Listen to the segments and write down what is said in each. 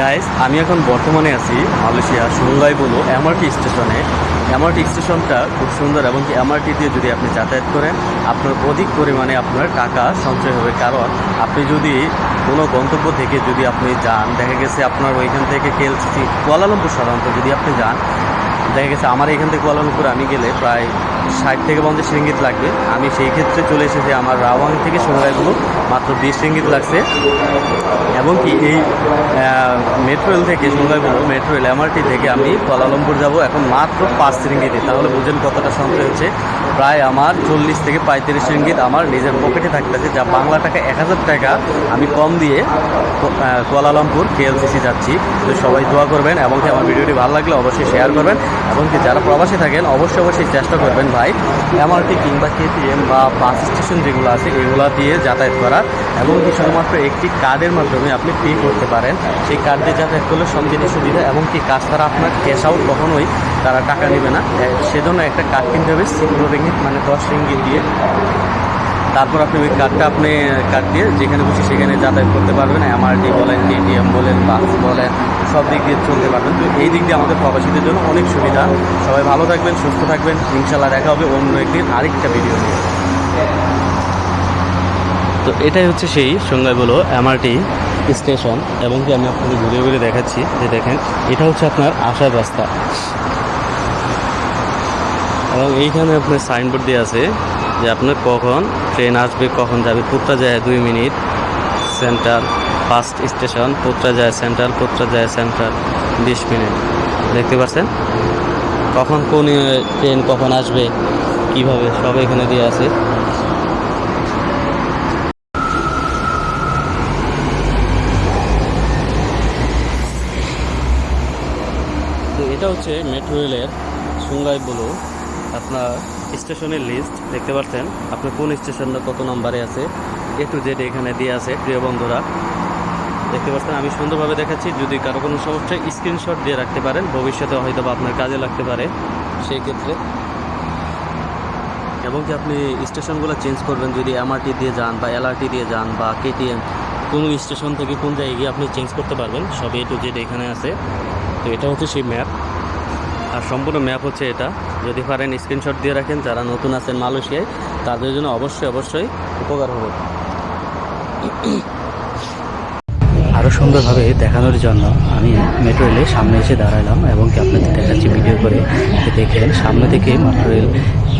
Guys আমি এখন বর্তমানে আছি মালয়েশিয়া সুঙ্গাই বলো এমআরটি স্টেশনে। এমআরটি স্টেশনটা খুব সুন্দর এবং কি এমআরটি দিয়ে যদি আপনি যাতায়াত করেন, আপনার অধিক পরিমাণে আপনার টাকা সঞ্চয় হবে। কারণ আপনি যদি কোনো গন্তব্য থেকে যদি আপনি যান, দেখা গেছে আপনার ওইখান থেকে কেএলসিসি কুয়ালালামপুর সাধারণত যদি আপনি যান, দেখা গেছে আমার এখান থেকে কুয়ালালামপুর আমি গেলে প্রায় ষাট থেকে পঞ্চাশ রিঙ্গিত লাগবে। আমি সেই ক্ষেত্রে চলে এসেছি আমার রাওয়াং থেকে সোনাইগুলো, মাত্র বিশ রিঙ্গিত লাগছে। এবং কি এই মেট্রো রেল থেকে সোনাইগুলো মেট্রো রেল এমআরটি থেকে আমি কুয়ালালামপুর যাব এখন মাত্র পাঁচ রিঙ্গিতে। তাহলে বুঝেন কতটা সঞ্চয় হচ্ছে। প্রায় আমার চল্লিশ থেকে পঁয়ত্রিশ রিঙ্গিত আমার নিজের পকেটে থাকতেছে, যা বাংলা টাকা এক হাজার টাকা আমি কম দিয়ে কুয়ালালামপুর কেএলসিসি যাচ্ছি। তো সবাই দোয়া করবেন এবং কি আমার ভিডিওটি ভালো লাগলে অবশ্যই শেয়ার করবেন। এবং কি যারা প্রবাসী থাকেন, অবশ্যই অবশ্যই চেষ্টা করবেন ভাই এমআরটি কিংবা কেটিএম বা বাস স্টেশন যেগুলো আছে, এগুলো দিয়ে যাতায়াত করা এবং কি শুধুমাত্র একটি কার্ডের মাধ্যমে আপনি পে করতে পারেন। সেই কার্ড দিয়ে যাতায়াত করলে সবচেয়ে সুবিধা এবং কি কাজ তারা আপনার ক্যাশ আউট কখনোই তারা টাকা নেবে না। সেজন্য একটা কার্ড কিনতে হবে সিকিউর রিঙ্গিত মানে দশ রিঙ্গিত দিয়ে। তারপর আপনি ওই কার্ডটা আপনি কার্ড দিয়ে যেখানে বসে সেখানে যাতায়াত করতে পারবেন এমআরটি বলেন কেটিএম বলেন বাস বলেন, সব দিক দিয়ে চলতে পারবেন। তো এই দিক দিয়ে আমাদের প্রবাসীদের জন্য অনেক সুবিধা। সবাই ভালো থাকবেন, সুস্থ থাকবেন। ইনশাল্লাহ দেখা হবে অন্য একদিন আরেকটা ভিডিও নিয়ে। তো এটাই হচ্ছে সেই সঙ্গাইগুলো এমআরটি স্টেশন এবং কি আমি আপনাকে ঘুরে ঘুরে দেখাচ্ছি, যে দেখেন, এটা হচ্ছে আপনার আসার রাস্তা। এবং এইখানে আপনার সাইনবোর্ড দিয়ে আছে যে আপনার কখন ট্রেন আসবে, কখন যাবে যায় দুই মিনিট সেন্ট্রাল ফার্স্ট স্টেশন যায় সেন্ট্রাল যায় সেন্ট্রাল বিশ মিনিট। দেখতে পাচ্ছেন? কখন কোন ট্রেন কখন আসবে, কীভাবে, সব এখানে দিয়ে আছে। এটা হচ্ছে মেট্রো রেলের সুঙ্গাই বলো আপনার স্টেশনের লিস্ট দেখতে পাচ্ছেন? আপনার কোন স্টেশনটা, কত নম্বরে আছে? এ টু জেড এখানে দিয়ে আছে, প্রিয় বন্ধুরা। দেখতে পাচ্ছেন, আমি সুন্দরভাবে দেখাচ্ছি। যদি কারও কোনো সমস্যা স্ক্রিনশট দিয়ে রাখতে পারেন। ভবিষ্যতে হয়তো বা আপনার কাজে লাগতে পারে। সেই ক্ষেত্রে। এবং কি আপনি স্টেশনগুলো চেঞ্জ করবেন, যদি এমআরটি দিয়ে যান বা এলআরটি দিয়ে যান বা কেটিএম কোন স্টেশন থেকে কোন জায়গায় গিয়ে আপনি চেঞ্জ করতে পারবেন? সব এ টু জেড এখানে আছে। তো এটা হচ্ছে সেই ম্যাপ আর সম্পূর্ণ ম্যাপ হচ্ছে এটা। যদি পারেন স্ক্রিনশট দিয়ে রাখেন, যারা নতুন আছেন মালয়েশিয়ায়, তাদের জন্য অবশ্যই অবশ্যই উপকার হবে। আরও সুন্দরভাবে দেখানোর জন্য আমি মেট্রো রেলের সামনে এসে দাঁড়ালাম এবং কি আপনাদের দেখাচ্ছি ভিডিও করে। দেখেন, সামনে থেকে মেট্রো রেল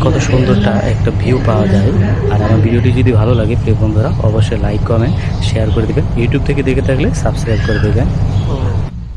কত সুন্দরটা একটা ভিউ পাওয়া যায়। আর আমার ভিডিওটি যদি ভালো লাগে, প্রিয় বন্ধুরা, অবশ্যই লাইক কমেন্ট শেয়ার করে দেবেন। ইউটিউব থেকে দেখে থাকলে সাবস্ক্রাইব করে দেবেন।